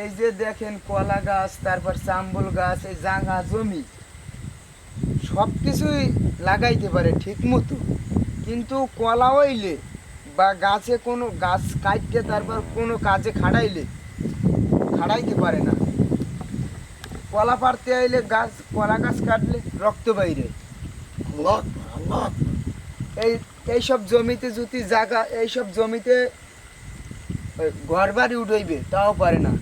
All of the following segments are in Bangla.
এই যে দেখেন কলা গাছ তারপর চাম্বল গাছ এই জাঙ্গা জমি সব কিছুই লাগাইতে পারে ঠিক মতো। কিন্তু কলা হইলে বা গাছে কোনো গাছ কাটতে তারপর কোনো কাজে খাড়াইলে খাড়াইতে পারে না। কলা পাড়তে আইলে গাছ কলা গাছ কাটলে রক্ত বাইরে। এই এইসব জমিতে যদি জায়গা এইসব জমিতে ঘর বাড়ি উঠাইবে তাও পারে না।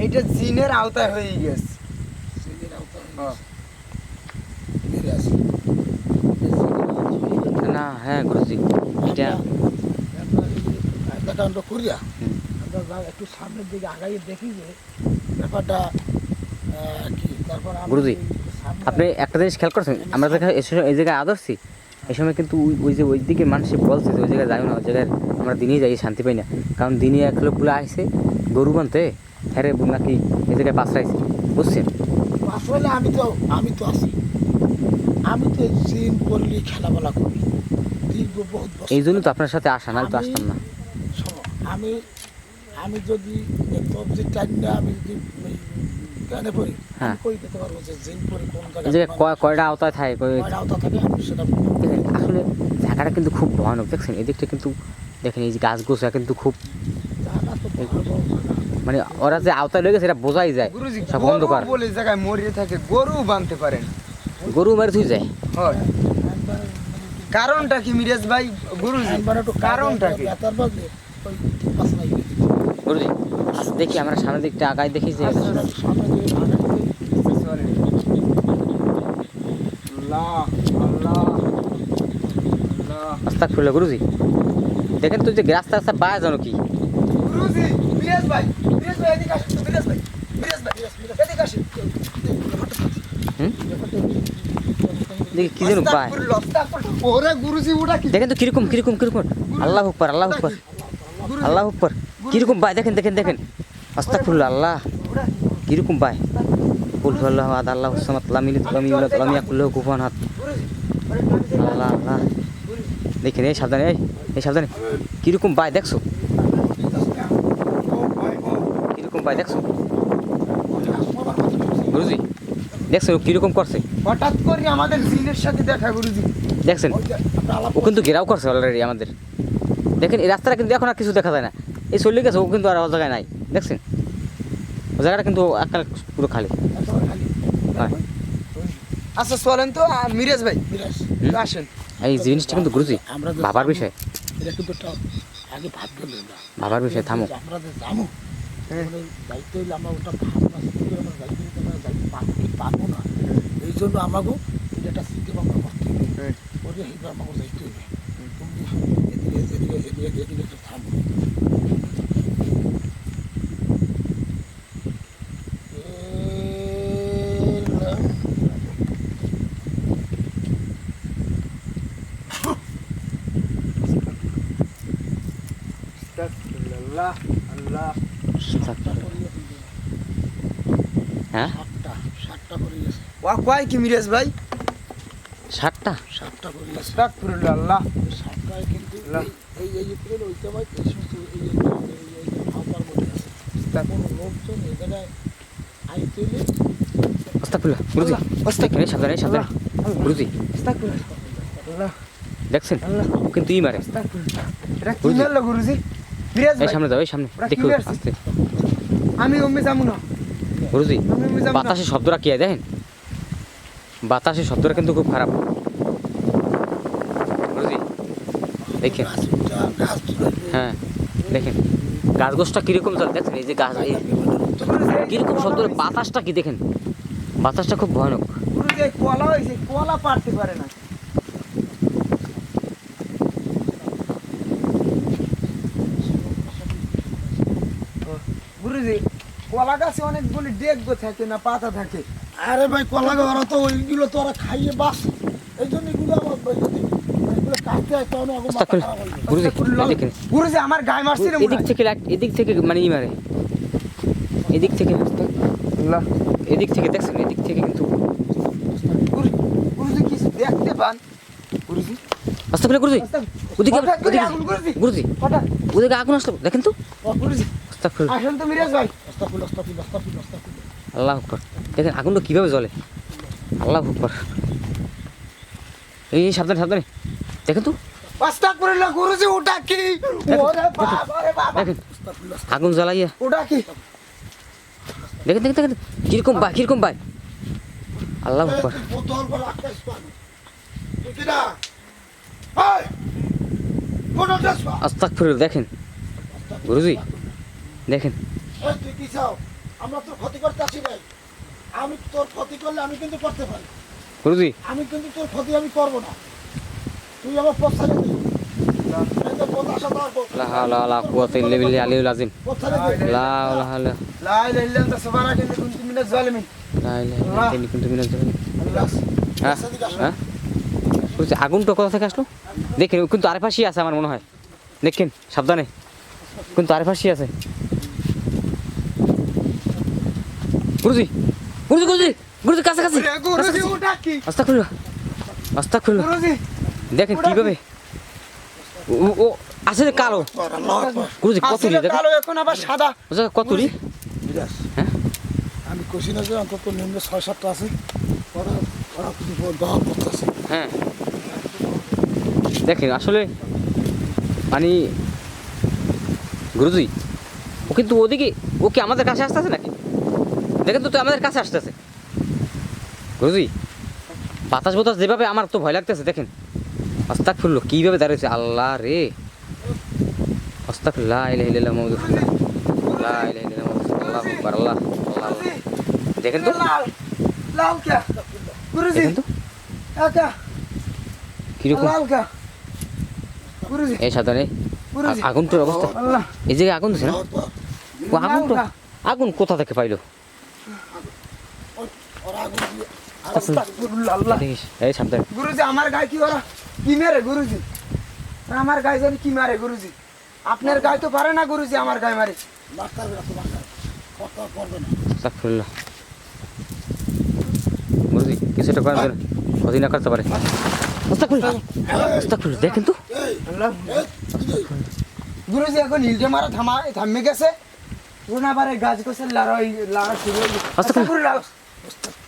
এইটা জিনের আওতায় হয়ে গেছে। সিনির আওতায় হ্যাঁ। না হ্যাঁ গুরুজি এটা করিয়া আমরা যা একটু সামনের দিকে আগাই দেখি যে ব্যাপারটা কি? তারপর গুরুজি, আপনি একটা জিনিস খেয়াল করছেন? আমরা যেখানে এই সময়- এই জায়গায় আদর্শি। এই সময় কিন্তু ওই- ওই যে ওই দিকে মানুষ বলছে যে ওই জায়গায় যাই না ওই জায়গায় আমরা দিনই যাই শান্তি পাই না। কারণ দিনে এক লোকগুলো আসছে গরু বানতে। হ্যাঁ রে নাকি এই জায়গায় পাশরাইছে? বুঝছেন? আসলে আমি তো আমি তো আছি। আমি তো জিম করলি খেলাবেলা করি দীর্ঘ বহুত এই জন্য তো আপনার সাথে আসা না তো আসতাম না। আমি আমি যদি টাইম না আমি যদি ওই পড়ি হ্যাঁ। কই দিতে পারব যে জিম পড়ি কোন কয়টা আওতায় থাকে কয়- কয়টা আওতা থাকে আমি সেটা আসলে জায়গাটা কিন্তু খুব ভয়ানক দেখছেন? এদিকটা কিন্তু দেখেন এই যে গাছ গোছা কিন্তু খুব মানে ওরা যে আওতায় লেগেছে এটা বোঝাই যায়। গুরুজি সব অন্ধকার। বলে জায়গায় মরিয়ে থাকে গরু বানতে পারেন গরু মেরে থুই যায়। কারণটা কি মিরাজ ভাই? গুরুজি কারণটা কি? গুরুজি আচ্ছা দেখি আমরা সামনের দিকটা আগায় দেখি যে আল্লাহ রাস্তা খুললো গুরুজি। দেখেন তো যে রাস্তা রাস্তা বায়া জানো কি। গুরুজি মিরাজ ভাই। এদিকে আসেন তো ভাই ভাই এদিকে আসেন। দেখেন তো কীরকম কীরকম কীরকম। আল্লাহ হুকর আল্লাহ হুকর গুরুজি, আল্লাহ হুকর কীরকম পায় দেখেন দেখেন দেখেন। আস্তা খুললো আল্লাহ? কীরকম পায় কুল আল্লাহ আদ আল্লাহ কুফান হাত। আল্লাহ আল্লাহ। দেখেন এই সাবধানে এই এই সাবধানে। কীরকম পায় দেখছ? কীরকম পায় দেখছ? গুরুজি দেখছ কীরকম করছে? হঠাৎ করে আমাদের জিনের সাথে দেখা গুরুজি। দেখছেন? ও কিন্তু ঘেরাও করছে অলরেডি আমাদের। দেখেন এই রাস্তাটা কিন্তু এখন আর কিছু দেখা যায় না। এই চলে গেছে ও কিন্তু আর জায়গায় নাই। দেখছেন? ও জায়গাটা কিন্তু একখানে পুরো খালি। আচ্ছা চলেন তো মিরাজ ভাই আসেন। এই জিনিসটা কিন্তু গুরুজি ভাবার বিষয়। এটা কিন্তু আগে ভাবতে না। ভাবার বিষয় থামো। আমরা হ্যাঁ। আমাদের দায়িত্ব হইলে আমরা ওটা ভাবনা চিন্তা করে আমরা দায়িত্ব নিতে আমরা দায়িত্ব পাবো পাবো না। এই জন্য আমাকেও এটা একটা চিন্তা ভাবনা করতে হবে। করে এইবার আমাকে দায়িত্ব হবে। তুমি এদিকে এদিকে এদিকে এদিকে একটু থামো। আল্লাহ আল্লাহ। হ্যাঁ? সাতটা সাতটা করে গেছে। কয় কি মিরাজ ভাই? ষাটটা সাতটা করে গেছে। আস্তাগফিরুল্লাহ। আল্লাহ সাতটায় কিন্তু এই- এই এই এপ্রিল ওইতে ভাই এই সমস্ত এই এই এই- এই ভাবনার মধ্যে আছে। কোনো লোকজন এই জায়গায় আইতে আস্তাকুল্লাহ গুরুজি। দেখেন সাবধানে সাবধানে গুরুজি। আস্তাগফিরুল্লাহ। আল্লাহ। দেখছেন কিন্তু ই মারে। এটা কি গুরুজি। মারলো গুরুজি? মিরাজ ভাই। সামনে যাও এই সামনে। দেখো আস্তে আমি অম্মে যাব না। গুরুজি বাতাসের শব্দটা কি দেখেন? বাতাসের শব্দটা কিন্তু খুব খারাপ। গুরুজি দেখেন। হ্যাঁ দেখেন। গাছ গোছটা কীরকম চলে দেখছেন এই যে গাছ এই কীরকম শব্দ বাতাসটা কি দেখেন? বাতাসটা খুব ভয়ানক। কলা হয়েছে কলা পারতে পারে না গুরুজি কলা গাছে অনেকগুলি ডেকগো থাকে না পাতা থাকে। আরে ভাই কলা ওরা তো ওইগুলো তো ওরা খাইয়ে বাস। এই জন্য এগুলো আমার গায়ে মারছিল এদিক থেকে এদিক থেকে মানে মারে। এদিক থেকে এদিক থেকে দেখছেন এদিক থেকে কিন্তু। গুরুজি কিছু দেখতে পান? গুরুজি? আস্তাকুল্লাহ গুরুজি ওদিকে ওদিকে আগুন গুরুজি। গুরুজি হঠাৎ। ওদিকে আগুন আসলো দেখেন তো। গুরুজি। আসেন তো মিরাজ ভাই। আল্লাহ আকবার। দেখেন আগুনটা কীভাবে জ্বলে? আল্লাহ আকবার। এই সাবধানে সাবধানে। দেখেন তো। আস্তাগফিরুল্লাহ গুরুজি ওটা কি? ওরে বাবা রে বাবা। দেখেন আগুন জ্বালাইয়া। ওটা কি? দেখেন দেখেন দেখেন। কীরকম ভাই কীরকম ভাই আল্লাহ আকবার। বোতল বড় আকাশ পান। তুই কি না। এই কোন ড্রেস পা। আস্তাগফিরুল্লাহ দেখেন। গুরুজি দেখেন। তুই কি চাও? আমরা তোর ক্ষতি করতে আসি নাই। আমি তোর ক্ষতি করলে আমি কিন্তু করতে পারি। গুরুজি। আমি কিন্তু তোর ক্ষতি আমি করব না। তুই আমার পথ ছেড়ে হ্যাঁ? হ্যাঁ? আগুনটা কোথা থেকে আসলো? দেখেন কিন্তু আরে পাশেই আছে আমার মনে হয়। দেখেন সাবধানে। কিন্তু আরে পাশেই আছে। গুরুজি গুরুজি গুরুজি গুরুজি কাছে কাছে কি আস্তাগফিরুল্লাহ আস্তাগফিরুল্লাহ গুরুজি দেখেন কীভাবে। ও ও আছে যে কালো? গুরুজি কত আসলে দেখেন কালো এখন আবার সাদা। ও জায়গা কত রি বিরাজ হ্যাঁ? আমি কষি না যে অন্তত নিম্ন ছয় সাতটা আছে। ওরা ওরা কিছু দেওয়া করতেছে হ্যাঁ। দেখেন আসলে মানে গুরুজি ও কিন্তু ওদিকে ও কি আমাদের কাছে আসতেছে নাকি? দেখেন তো আমাদের কাছে আসতেছে। গুরুজি বাতাস বাতাস যেভাবে আমার তো ভয় লাগতেছে দেখেন। অস্তাক ফুললো কীভাবে দাঁড়িয়েছে আল্লাহ রে। অস্তাক। দেখেন তো। একা কীরকম? এই সাধারণে আগুনটার অবস্থা। এই জায়গায় আগুন দিছে না? আগুন আগুন কোথা থেকে পাইলো ওই- ওরা আগুন দিয়ে আস্তাগফিরুল্লাহ আল্লাহ দেখিস এই সাবধানে গুরুজি আমার গায়ে কি ওরা কি মেরে গুরুজি? আমার গায়ে জানি কি মারে গুরুজি? আপনার গায়ে তো পারে না গুরুজি আমার গায়ে মারে। ক্ষতি না করতে পারে। আস্তাগফিরুল্লাহ দেখেন তো গুরুজি এখন হিলটে মারা থামা থামে গেছে। পুরোনা বারে গাছ গোছের শুরু হয়ে গেছে।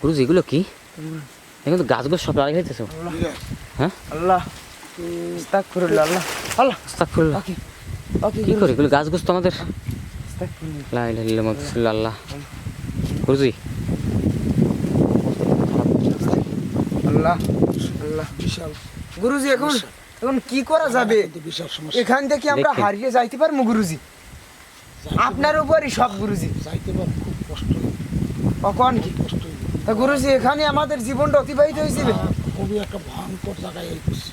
গুরুজি এগুলো কি? এখন তো গাছগুলো সব লাগাই খাইতেছে হ্যাঁ? আল্লাহ। আল্লাহ। আল্লাহ। আস্তাগফিরুল্লাহ ওকে ওকে কি করে? এগুলো গাছ গোছ তো আমাদের। আস্তাগফিরুল্লাহ লা ইলাহা ইল্লাল্লাহ মুহাম্মাদুর রাসূলুল্লাহ আল্লাহ গুরুজি। আল্লাহ আল্লাহ বিশাল। গুরুজি এখন এখন কি করা যাবে? বিশাল সমস্যা। এখান থেকে আমরা হারিয়ে যাইতে পারব গুরুজি। আপনার উপরই সব গুরুজি। যাইতে পার খুব কষ্ট। কখন কি? কষ্ট। তা গুরুজি এখানে আমাদের জীবনটা অতিবাহিত হয়েছিল? খুবই একটা ভয়ঙ্কর জায়গায় এই করছি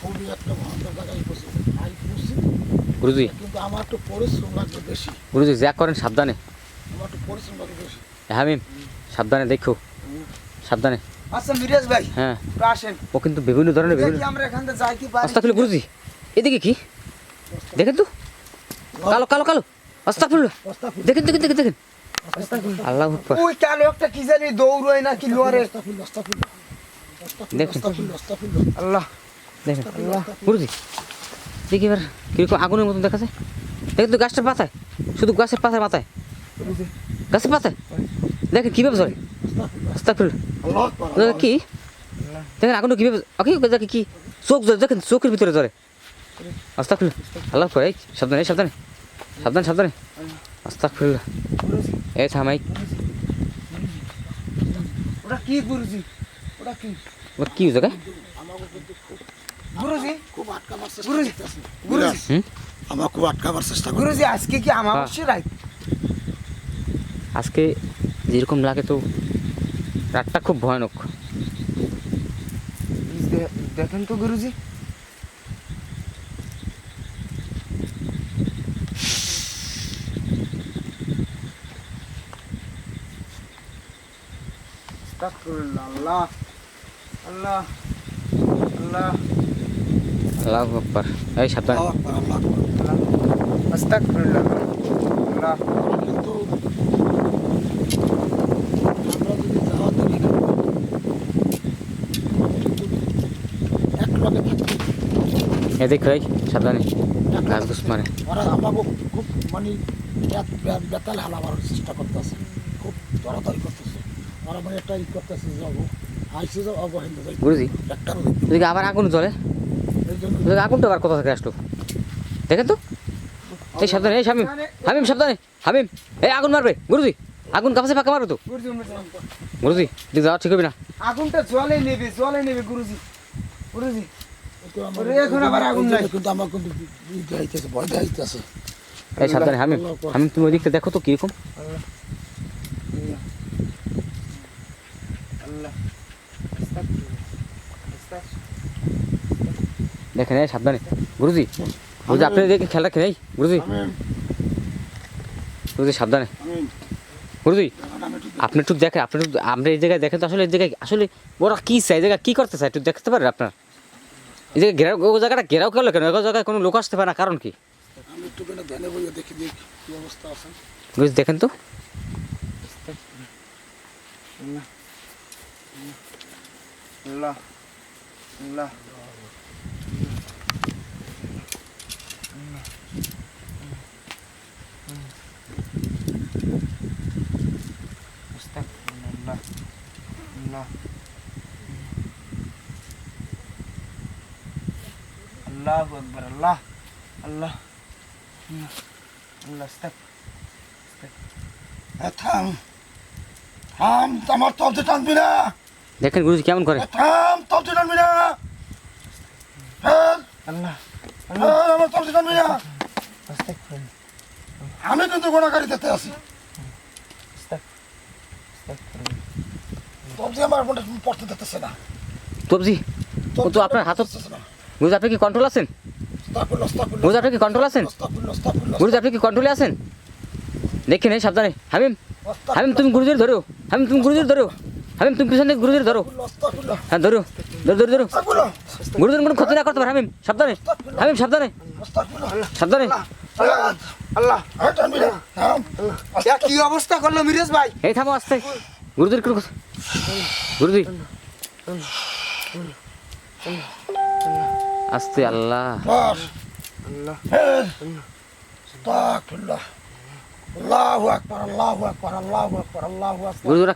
খুবই একটা ভয়ঙ্কর জায়গায় করছি আই করছি গুরুজি। কিন্তু আমার একটু পরিশ্রম লাগবে বেশি। গুরুজি যা করেন সাবধানে। আমার একটু পরিশ্রম লাগবে বেশি। হামিম সাবধানে দেখো। সাবধানে। আচ্ছা মিরাজ ভাই হ্যাঁ। আসেন। ও কিন্তু বিভিন্ন ধরনের বিভিন্ন আমরা এখান থেকে যাইতে পারি? আস্তাগফিরুল্লাহ গুরুজি এদিকে কি? দেখেন তো। কালো কালো কালো। অস্তাফুল দেখেন দেখেন দেখেন দেখেন। আল্লাহ ওই কালো একটা কি জানি দৌড়োয় না কি লোয়ারে দেখুন। আল্লাহ। দেখেন গুরুজি দেখি এবার কীরকম আগুনের মতন দেখাচ্ছে। দেখেন তো গাছটার পাতায় শুধু গাছের পাতায় মাথায়। গাছের পাতায়? দেখেন কীভাবে চলে আল্লাহ কি? দেখেন আগুনটা কীভাবে ওকে দেখে কি? চোখ জ্বলে দেখেন চোখের ভিতরে জ্বলে। আস্তাগফিরুল্লাহ। আল্লাহ করে সাবধানে সাবধানে। সাবধানে সাবধানে। আস্তাগফিরুল্লাহ। এই থামাই। ওটা কি গুরুজি? ওটা কি? ওর কি খুব গুরুজি? খুব আটকা চেষ্টা গুরুজি গুরুজি। হুম? আমার খুব আটকা মারার চেষ্টা গুরুজি আজকে কি আমাবস্যা রাত আজকে যেরকম লাগে তো রাতটা খুব ভয়ানক। দেখেন তো গুরুজি। আল্লাহ আল্লাহ আল্লাহ। আল্লাহ আকবার। এই সাবধানে। আস্তাগফিরুল্লাহ। আল্লাহ। কিন্তু আমরা যদি যাওয়া থাকি এদিক গাছ গুছ মারে। ওরা আমাকে খুব মানে বেতাল হালাবার চেষ্টা করতেছে। খুব তাড়াতাড়ি করতেছে। ওরা একটা ই করতেছে যাব আইসে যাব অবহেন্দ্র যাই গুরুজি একটা আবার আগুন জ্বলে? এই আগুনটা আবার কোথা থেকে আসলো দেখেন তো। এই সাবধানে এই শামিম হামিম সাবধানে হামিম। এই আগুন মারবে গুরুজি আগুন ফাঁকা মারবে তো। গুরুজি যাওয়া ঠিক হবে না। আগুনটা জলে নেবে জলে নেবে গুরুজি গুরুজি এখন আবার আগুন নাই। কিন্তু আমার কিন্তু ভয় দেখাইতেছে। এই সাবধানে হামিম হামিম তুমি ওদিকটা দেখো তো কীরকম। দেখেন সাবধানে। গুরুজি গুরুজি আপনি দেখে খেলা খেলে গুরুজি। গুরুজি সাবধানে। গুরুজি আপনি একটু দেখেন আপনি একটু আমরা এই জায়গায় দেখেন তো আসলে এই জায়গায় আসলে ওরা কি চাই এই জায়গায় কি করতে চায় একটু দেখতে পারেন আপনার। এই জায়গায় ঘেরাও ও জায়গাটা ঘেরাও করল কেন? ওই জায়গায় কোনো লোক আসতে পারে না কারণ কি? কেন ধ্যানে বইয়ে দেখি দেখি কি অবস্থা আছে গুরুজি দেখেন তো আল্লাহ আল্লাহ আস্তাগফিরুল্লাহ আল্লাহ আল্লাহু থাম থাম আমার তলতে টানবি না। দেখেন গুরুজি কেমন করে। থাম তলতে টানবি না। আল্লাহ আমার তলতে টানবি না। আমি কিন্তু গোনাগারি দিতে আছি। তলতে আমার মনে পড়তে দিতেছে না। তবজি তো আপনার হাতত গুরুজি আপনি কি কন্ট্রোল আছেন? গুরুজি আপনি কি কন্ট্রোল আছেন? গুরুজি আপনি কি কন্ট্রোলে আছেন? দেখেন এই সাবধানে। হামিম হামিম তুমি গুরুজির ধরো। হামিম তুমি গুরুজির ধরো। হামিম তুমি পিছন থেকে গুরুজির ধরো। হ্যাঁ ধরো। ধরো ধরো ধরো। গুরুজির কোনো ক্ষতি না করতে পারে হামিম সাবধানে। হামিম সাবধানে। সাবধানে। আল্লাহ এ কি অবস্থা করল মিরাজ ভাই? এই থামো আস্তে। গুরুজির গুরুজি। আস্তে আল্লাহ।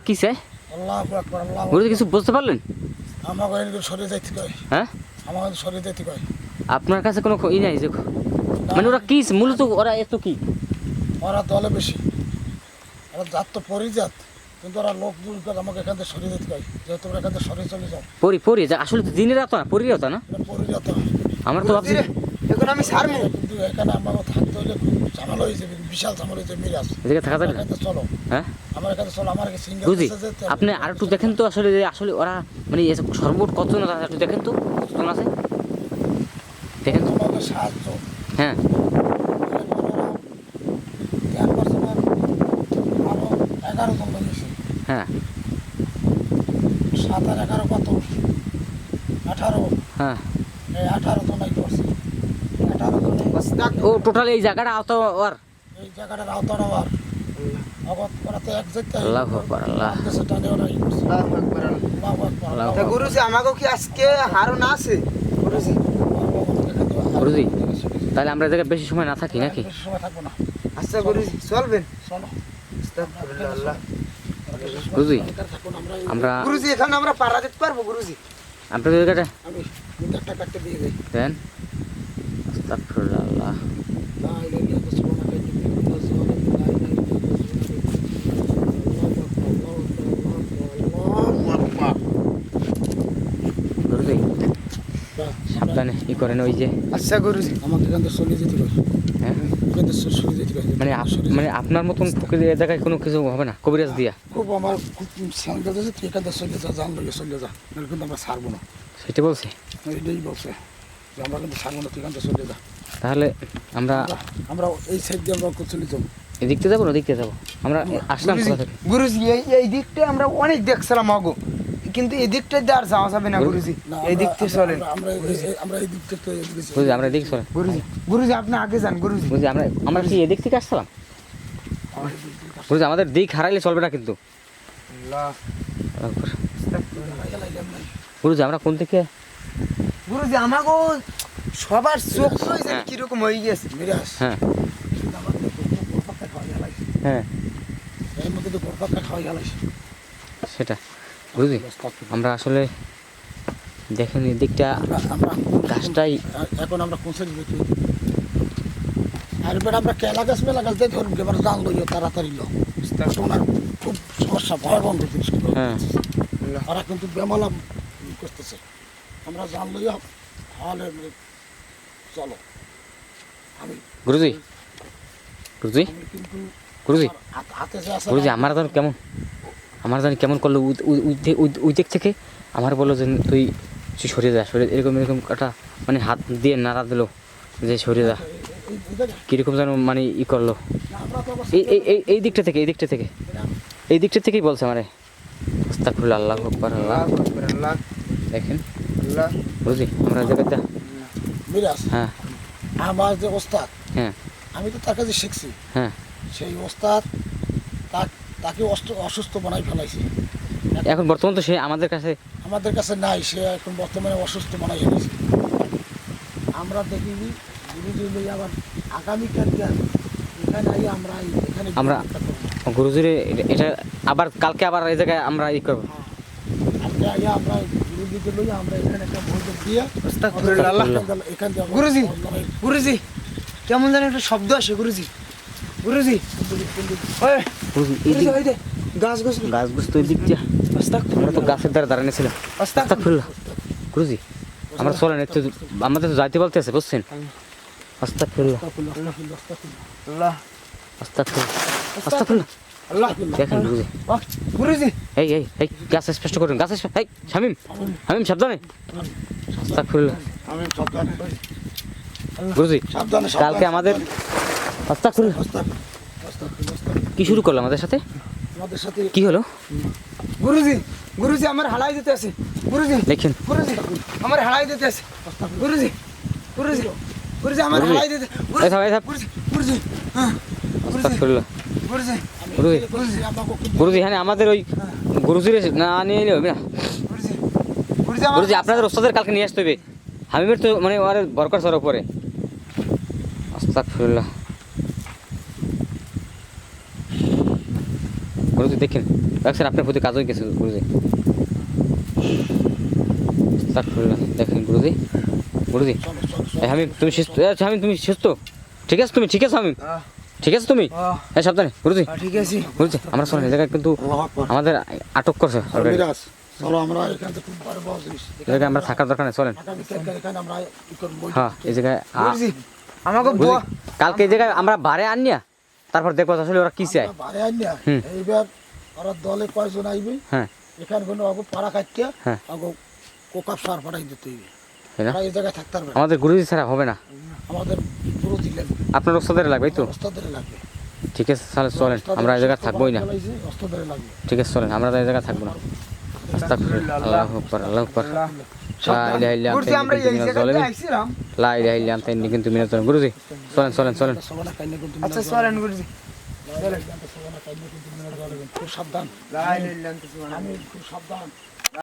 কি কিছু বুঝতে পারলেন? যাইতে কয়। হ্যাঁ? যাইতে কয়। আপনার কাছে কোনো ই নাই যে মানে ওরা কি মূলত ওরা এত কি? ওরা দলে বেশি। ওরা জাত তো পরিজাত। কিন্তু ওরা লোক দূর করে আমাকে এখান থেকে সরিয়ে দিতে কয় যে তোমরা এখান থেকে সরিয়ে চলে যাও। পরি পরি যা আসলে তো দিনের রাত না রাত না? আমার তো ভাবছি এখন আমি কিন্তু এখানে আমাকে থাকতে হলে খুব ঝামেলা বিশাল ঝামেলা যাবে মিরাজ এদিকে থাকা যাবে চলো। হ্যাঁ? আমার এখানে চলো আমার সিঙ্গেল বুঝি। আপনি আর একটু দেখেন তো আসলে যে আসলে ওরা মানে এসব সর্বমোট কতজন আছে একটু দেখেন তো কতজন আছে? দেখেন তো। সাহায্য। হ্যাঁ এক বছর আরও এগারো জন লাগিয়েছে হ্যাঁ। সাত আর এগারো কত? আঠারো? হ্যাঁ। এই আঠারো ও টোটাল এই জায়গাটা আওতা ওর এই জায়গাটার ওরা তাহলে আমরা জায়গায় বেশি সময় না থাকি নাকি? সময় থাকব না। আচ্ছা গুরুজি চলবেন। চলো। আল্লাহ। গুরুজি আমরা গুরুজি এখানে আমরা পাড়া দিতে পারব গুরুজি। আপনাদের জায়গাটা আমি একটা কাটতে দিয়ে দেই দেন। আস্তাগফিরুল্লাহ। কুনতু সাবধানে ই করেন ওই যে। আচ্ছা গুরুজি। আমাকে এখান থেকে সরিয়ে যেতে পারে। মানে মানে আপনার মতন এই জায়গায় কোনো কিছু হবে না? কবিরাজ দিয়া? খুব আমার খুব সাংকেল আছে তুই এখান চলে যা জান লগে চলে যা নাহলে কিন্তু আমরা ছাড়বো না। সেটা বলছে? এইটাই বলছে যে আমরা কিন্তু ছাড়বো না তুই এখান চলে যা। তাহলে আমরা আমরা- এই সাইড দিয়ে আমরা চলে যাব এদিকতে যাব না ওদিকতে যাব? আমরা আসলাম গুরুজি এই দিকটা আমরা অনেক দেখছিলাম অগো কিন্তু এই দিকটা আর যাওয়া যাবে না গুরুজি। আমরা- থেকে চলেন। আমরা- আমরা এই- এই- আমরা এই দিক থেকে এদিকে আমরা এদিক চলে গুরুজি গুরুজি আপনি আগে যান গুরুজি। বুঝলি আমরা আমরা কি এদিক থেকে আসলাম বুঝলি আমাদের দিক হারাইলে চলবে না কিন্তু। বুঝলি আমরা কোন থেকে গুরুজি আমাকে সবার চোখ যে হ্যাঁ। কীরকম হয়ে গেছে। হ্যাঁ। হ্যাঁ। সেটা। বুঝলি? আমরা আসলে দেখেন এদিকটা গাছটাই এখন আমরা কোন সাইড যেতে আর এবার আমরা কেলা গাছ মেলা গাছ দিয়ে ধরুন এবার জান লইও তাড়াতাড়ি লো ওনার খুব সমস্যা ভয়াবহ জিনিসগুলো হ্যাঁ। ওরা কিন্তু বেমালা করতেছে। আমরা জান লইয়া হলে চলো। আমি গুরুজি? গুরুজি? গুরুজি? গুরুজি আমার কেমন? আমার জানি কেমন করল ওই- দিক- থেকে আমার বলল যে তুই তুই সরে যা সরে এরকম এরকম একটা মানে হাত দিয়ে নাড়া দিল যে সরিয়ে যা। কীরকম যেন মানে ই করল। এই এই এই দিকটা থেকে এই দিকটা থেকে। এই দিকটা থেকেই বলছে আমারে। আস্তাগফিরুল্লাহ আল্লাহ আকবার আল্লাহ দেখেন। বুঝলি? আমরা জায়গাটা হ্যাঁ। আমার যে ওস্তাদ হ্যাঁ। আমি তো তার কাছে শিখছি। হ্যাঁ। সেই ওস্তাদ তাক- তাকে অসুস্থ বানাই ফেলাইছে। এখন বর্তমান তো সে আমাদের কাছে আমাদের কাছে নাই সে এখন বর্তমানে অসুস্থ বানাই ফেলেছে আমরা দেখিনি গুরুজি লই আবার আগামীকালকে এখানে আই আমরা এখানে আমরা-। গুরুজির এটা আবার কালকে আবার এই জায়গায় আমরা ই করব। কালকে আইয়া আমরা গুরুজিকে লই আমরা এখানে একটা দিয়ে আস্তাগফিরুল্লাহ, এখান- গুরুজি। গুরুজি কেমন জানি একটা শব্দ আসে গুরুজি। গাছ গাছ গাছ গুছ তো আমরা তো গাছের দ্বারা দাঁড়ানো ছিলাম। আস্তাগফিরুল্লাহ গুরুজি আমরা চলেন একটু আমাদের তো যাইতে বলতে আছে বুঝছেন? দেখেন গুরুজি গুরুজি এই এই এই গাছ স্পষ্ট করুন গাছ স্পষ্ট এই শামিম শামিম সাবধানে। গুরুজি কালকে আমাদের আস্তাগফিরুল্লাহ। কি শুরু করল আমাদের সাথে? আমাদের সাথে কি হলো? গুরুজি গুরুজি আমার হালাই দিতে আছে। গুরুজি দেখেন গুরুজি আমার হালাই দিতে আছে। গুরুজি গুরুজি গুরুজি আমার। হালাই দিতে এই থাক, এই থাক। গুরুজি হ্যাঁ গুরুজি। আস্তাগফিরুল্লাহ গুরুজি গুরুজি। গুরুজি হ্যাঁ আমাদের ওই গুরুজির না নিয়ে এলে হবে না গুরুজি আপনাদের ওস্তাদের কালকে নিয়ে আসতে হবে। হামিমের তো মানে ওর বরকর সর উপরে আস্তাগফিরুল্লাহ গুরুজি দেখেন দেখছেন আপনার প্রতি কাজ হয়ে গেছে গুরুজি। দেখেন গুরুজি। গুরুজি হামিম তুমি সুস্থ হামিম তুমি সুস্থ? ঠিক আছে তুমি? ঠিক আছে হামিম? আহ, ঠিক আছে তুমি? হ্যাঁ। সাবধানে গুরুজি। ঠিক আছে। গুরুজি আমরা শোনেন এই জায়গায় কিন্তু আমাদের আটক করছে। আমরা থাকার দরকার নেই চলেন। হ্যাঁ এই জায়গায় আমাকে কালকে এই জায়গায় আমরা বারে আনিয়া তারপর দেখব আসলে ওরা কি চায়। আইন এইবার ওরা দলে কয়জন আইবে হ্যাঁ। এখানে কোনো আগো পাড়া কাটতে হ্যাঁ। আগো কোকাপ সার পাঠাই দিতে হইবে। এই জায়গায় থাকতে পারবে আমাদের গুরুজি ছাড়া হবে না। আমাদের পুরো দিলেন আপনার ওস্তাদের লাগবে তো? ওস্তাদের লাগবে। ঠিক আছে তাহলে চলেন আমরা এই জায়গায় থাকবোই না। লাগবে। ঠিক আছে চলেন আমরা এই জায়গায় থাকব না। আস্তাগফিরুল্লাহ আল্লাহু আকবার আল্লাহু আকবার। কুনতু গুরুজি চলেন চলেন চলেন আচ্ছা চলেন গুরুজি সাবধান। আমি খুব সাবধান